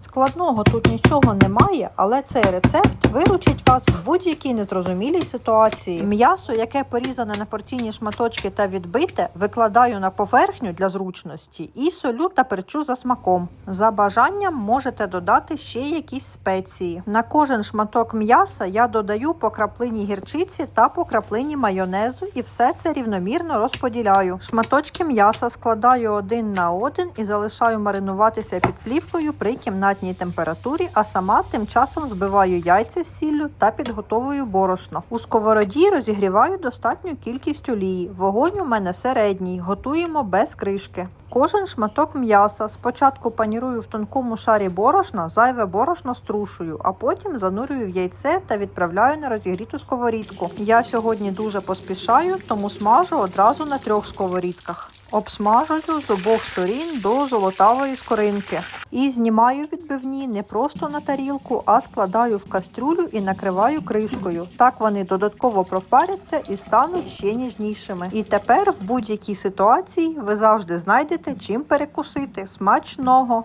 Складного тут нічого немає, але цей рецепт виручить вас в будь-якій незрозумілій ситуації. М'ясо, яке порізане на порційні шматочки та відбите, викладаю на поверхню для зручності і солю та перчу за смаком. За бажанням можете додати ще якісь спеції. На кожен шматок м'яса я додаю по краплині гірчиці та по краплині майонезу і все це рівномірно розподіляю. Шматочки м'яса складаю один на один і залишаю маринуватися під плівкою при кімнатній температурі, а сама тим часом збиваю яйця з сіллю та підготовую борошно. У сковороді розігріваю достатню кількість олії. Вогонь у мене середній, готуємо без кришки. Кожен шматок м'яса спочатку панірую в тонкому шарі борошна, зайве борошно струшую, а потім занурюю в яйце та відправляю на розігріту сковорідку. Я сьогодні дуже поспішаю, тому смажу одразу на трьох сковорідках. Обсмажую з обох сторін до золотавої скоринки і знімаю відбивні не просто на тарілку, а складаю в кастрюлю і накриваю кришкою. Так вони додатково пропаряться і стануть ще ніжнішими. І тепер в будь-якій ситуації ви завжди знайдете чим перекусити смачного.